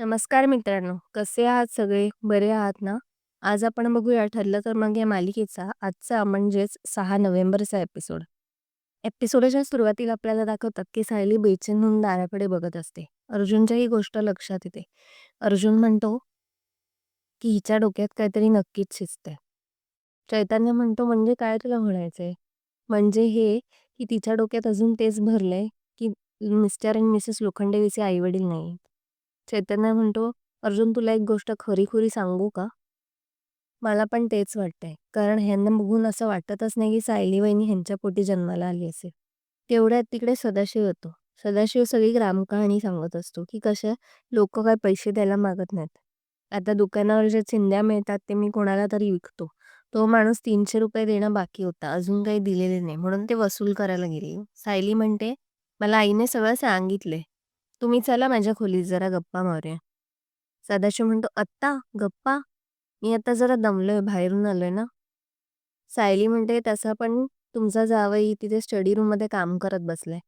नमस्कार मित्रांनो कसे आहात सगळे? बरे आहात ना? आज आपण बघूया ठरलं तर मग या मालिकेचा आजचा म्हणजेच सहा नोव्हेंबरचा एपिसोड. एपिसोडच्या सुरुवातीला आपल्याला दाखवतात की सायली बेचैन म्हणून दाराकडे बघत असते. अर्जुनच्या ही गोष्ट लक्षात येते. अर्जुन म्हणतो की हिच्या डोक्यात काहीतरी नक्कीच शिजतंय. चैतन्य म्हणतो म्हणजे काय तुला म्हणायचंय? म्हणजे हे की तिच्या डोक्यात अजून तेच भरलंय की मिस्टर आणि मिसेस लोखंडे आईवडील आई वडील चैतन्य म्हणतो अर्जुन तुला एक गोष्ट खरी खुरी सांगू का? मला पण तेच वाटतंय. कारण ह्यांना बघून असं वाटतच नाही की सायली वहिनी ह्यांच्या पोटी जन्माला आली असेल. तेवढ्यात तिकडे सदाशिव येतो. सदाशिव सगळी ग्रामकहाणी सांगत असतो की कशा लोक काय पैसे द्यायला मागत नाहीत. आता दुकानावर जे चिंध्या मिळतात ते मी कोणाला तरी विकतो. तो माणूस तीनशे रुपये देणं बाकी होता. अजून काही दिलेले नाही. म्हणून ते वसूल करायला गेले. सायली म्हणते मला आईने सगळं सांगितले तुम्ही चला माझ्या खोलीत जरा गप्पा मारूया. सदाशिव म्हणतो आत्ता गप्पा? मी आता जरा दमलोय बाहेरून आलोय ना? सायली म्हणते तसं पण तुमचा जावई तिथे स्टडी रूममध्ये काम करत बसलाय.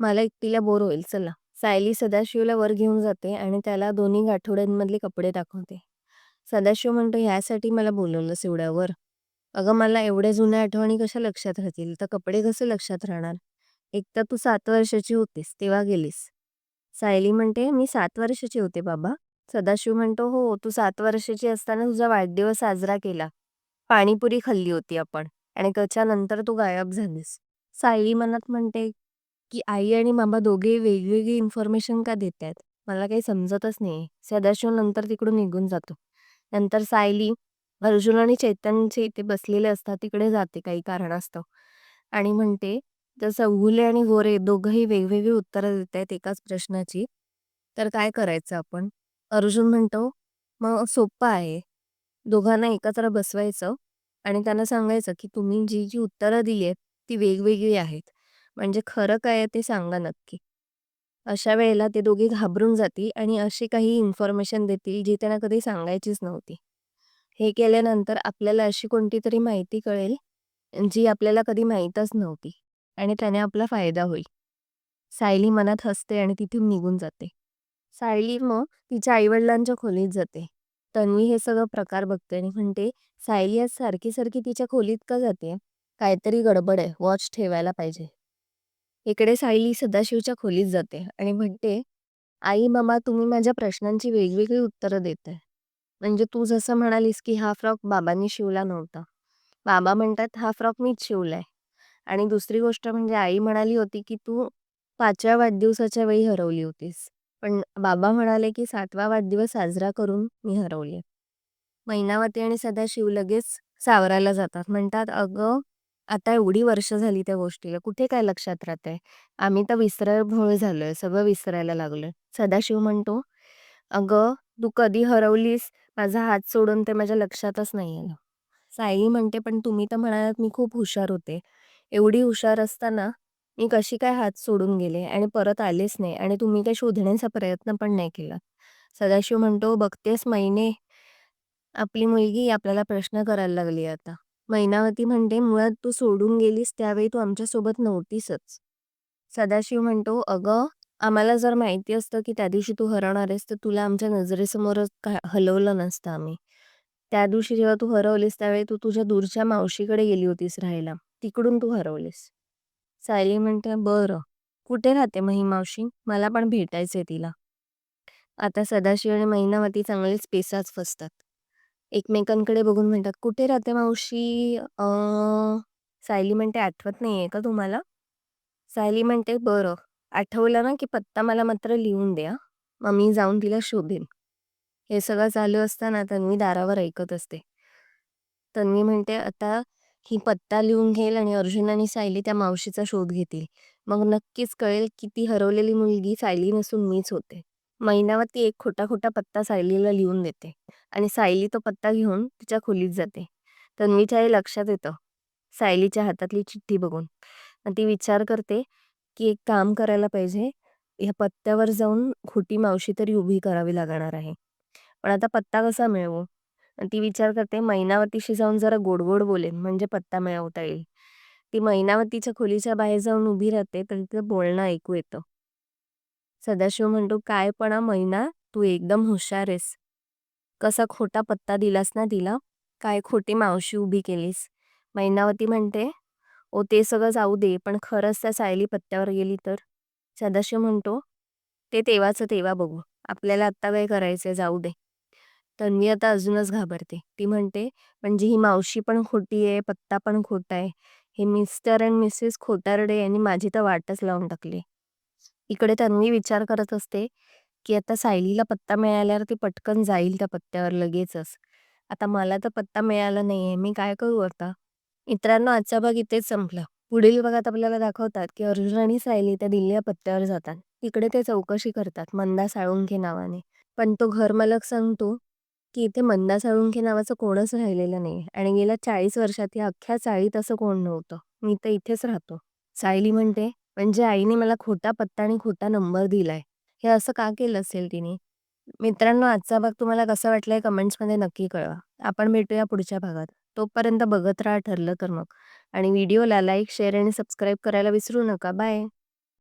मला एकटीला बोर होईल चला. सायली सदाशिवला वर घेऊन जाते आणि त्याला दोन्ही आठवड्यांमधले कपडे दाखवते. सदाशिव म्हणतो ह्यासाठी मला बोलवलंस एवढ्यावर अगं मला एवढ्या जुन्या आठवणी कशा लक्षात राहतील? तर कपडे कसे लक्षात राहणार? एक तर तू सात वर्षाची होतीस तेव्हा गेलीस. सायली म्हणते मी सात वर्षाची होते बाबा. सदाशिव म्हणतो हो तू सात वर्षाची असताना तुझा वाढदिवस साजरा केला. पाणीपुरी खाल्ली होती आपण आणि त्याच्यानंतर तू गायब झालीस. सायली मनात म्हणते की आई आणि बाबा दोघे वेगवेगळी इन्फॉर्मेशन का देत आहेत मला काही समजतच नाही सदाशिव नंतर तिकडून निघून जातो. नंतर सायली अर्जुन आणि चैतन्यचे इथे बसलेले असतात तिकडे जाते काही कारणास्तव. आणि म्हणते तर चौगुले आणि गोरे दोघंही वेगवेगळी उत्तरं देत आहेत एकाच प्रश्नाची. तर काय करायचं आपण? अर्जुन म्हणतो मग सोपं आहे. दोघांना एकत्र बसवायचं आणि त्यांना सांगायचं की तुम्ही जी जी उत्तरं दिली आहेत ती वेगवेगळी आहेत. म्हणजे खरं काय आहे ते सांगा नक्की. अशा वेळेला ते दोघे घाबरून जातील आणि अशी काही इन्फॉर्मेशन देतील जी त्यांना कधी सांगायचीच नव्हती. हे केल्यानंतर आपल्याला अशी कोणती तरी माहिती कळेल जी आपल्याला कधी माहीतच नव्हती. आणि त्याने आपला फायदा होईल. सायली मनात हसते आणि तिथून निघून जाते. सायली मग तिच्या आईवडिलांच्या खोलीत जाते. तन्वी हे सगळं प्रकार बघते आणि म्हणते सायली आज सारखी सारखी तिच्या खोलीत का जाते? काहीतरी गडबड आहे. वॉच ठेवायला पाहिजे. इकडे सायली सदाशिवच्या खोलीत जाते आणि म्हणते आई मामा तुम्ही माझ्या प्रश्नांची वेगवेगळी उत्तरं देत आहे म्हणजे तू जसं म्हणालीस की हा फ्रॉक बाबांनी शिवला नव्हता. बाबा म्हणतात हा फ्रॉक मीच शिवलाय. आणि दुसरी गोष्ट म्हणजे आई म्हणाली होती की तू पाचव्या वाढदिवसाच्या वेळी हरवली होतीस. पण बाबा म्हणाले की सातवा वाढदिवस साजरा करून मी हरवली मैनावती आणि सदाशिव लगेच सावरायला जातात. म्हणतात अगं आता एवढी वर्ष झाली त्या गोष्टीला. कुठे काय लक्षात राहते? आम्ही तर विसरायभोळ झालोय. सगळं विसरायला लागलोय. सदाशिव म्हणतो अगं तू कधी हरवलीस? माझा हात सोडून ते माझ्या लक्षातच नाही आलं. सायली म्हणते पण तुम्ही तर म्हणालात मी खूप हुशार होते. एवढी हुशार असताना मी कशी काय हात सोडून गेले आणि परत आलेच नाही आणि तुम्ही काही शोधण्याचा प्रयत्न पण नाही केला. सदाशिव म्हणतो बघतेस महिने आपली मुलगी आपल्याला प्रश्न करायला लागली आता. मैनावती म्हणते मुळात तू सोडून गेलीस त्यावेळी तू आमच्यासोबत नव्हतीसच. सदाशिव म्हणतो अगं आम्हाला जर माहिती असतं की त्या दिवशी तू हरवणार आहेस तर तुला आमच्या नजरेसमोरच हलवलं नसतं आम्ही. त्या दिवशी जेव्हा तू हरवलीस त्यावेळी तू तुझ्या दूरच्या मावशीकडे गेली होतीस राहायला. तिकडून तू हरवलीस. सायली म्हणते बरं. कुठे राहते मही मावशी? मला पण भेटायचंय तिला. आता सदाशिव आणि महिनावती चांगलेच पेसाच फसतात. एकमेकांकडे बघून म्हणतात कुठे राहते मावशी? सायली म्हणते आठवत नाहीये का तुम्हाला? सायली म्हणते बरं. आठवलं ना की पत्ता मला मात्र लिहून द्या. मग मी जाऊन तिला शोधेन. हे सगळं चालू असताना तन्वी दारावर ऐकत असते. तन्वी म्हणते आता ही पत्ता लिहून घेईल आणि अर्जुन आणि सायली त्या मावशीचा शोध घेतील. मग नक्कीच कळेल की ती हरवलेली मुलगी सायली नसून मीच होते. मैनावती एक खोटा खोटा पत्ता सायलीला लिहून देते आणि सायली तो पत्ता घेऊन तिच्या खोलीत जाते. तन्वीच्या हे लक्षात येतं. सायलीच्या हातातली चिठ्ठी बघून. ती विचार करते की एक काम करायला पाहिजे. ह्या पत्त्यावर जाऊन खोटी मावशी तरी उभी करावी लागणार आहे. पण आता पत्ता कसा मिळवू? आणि ती विचार करते मैनावतीशी जाऊन जरा गोड गोड बोलेन म्हणजे पत्ता मिळवता येईल. ती मैनावतीच्या खोलीच्या बाहेर जाऊन उभी राहते तर तिचं बोलणं ऐकू येतं. सदाशिव म्हणतो काय पणा मैना तू एकदम हुशार आहेस. कसा खोटा पत्ता दिलास ना तिला काय खोटी मावशी उभी केलीस. मैनावती म्हणते ओ ते सगळं जाऊ दे पण खरंच त्या सायली पत्त्यावर गेली तर? सदाशिव म्हणतो ते तेव्हाचं तेव्हा बघू. आपल्याला आत्ता काय करायचंय जाऊ दे. तन्वी आता अजूनच घाबरते. ती म्हणते म्हणजे ही मावशी पण खोटी आहे पत्ता पण खोटा आहे. हे मिस्टर अँड मिसेस खोटारडे यांनी माझी तर वाटच लावून टाकली. इकडे तन्वी विचार करत असते की आता सायलीला पत्ता मिळाल्यावर ती पटकन जाईल त्या पत्त्यावर लगेचच. आता मला तर पत्ता मिळाला नाहीये मी काय करू आता? मित्रांनो आजचा भाग इथेच संपला. पुढील भागात आपल्याला दाखवतात की अर्जुन आणि सायली त्या दिल्ली या पत्त्यावर जातात. तिकडे ते चौकशी करतात मंदा साळुंखे नावाने. पण तो घरमालक सांगतो की इथे मंदा साळुंखे नावाचं कोणच राहिलेलं नाही आणि गेल्या चाळीस वर्षात या अख्ख्या चाळीत असं कोण नव्हतं. मी तर इथेच राहतो. सायली म्हणते म्हणजे आईने मला खोटा पत्ता आणि खोटा नंबर दिलाय. हे असं का केलं असेल तिने? मित्रांनो आजचा भाग तुम्हाला कसा वाटलाय कमेंट्समध्ये नक्की कळवा. आपण भेटूया पुढच्या भागात. तोपर्यंत बघत राहा ठरलं तर मग. आणि व्हिडिओला लाईक शेअर आणि सबस्क्राईब करायला विसरू नका. बाय!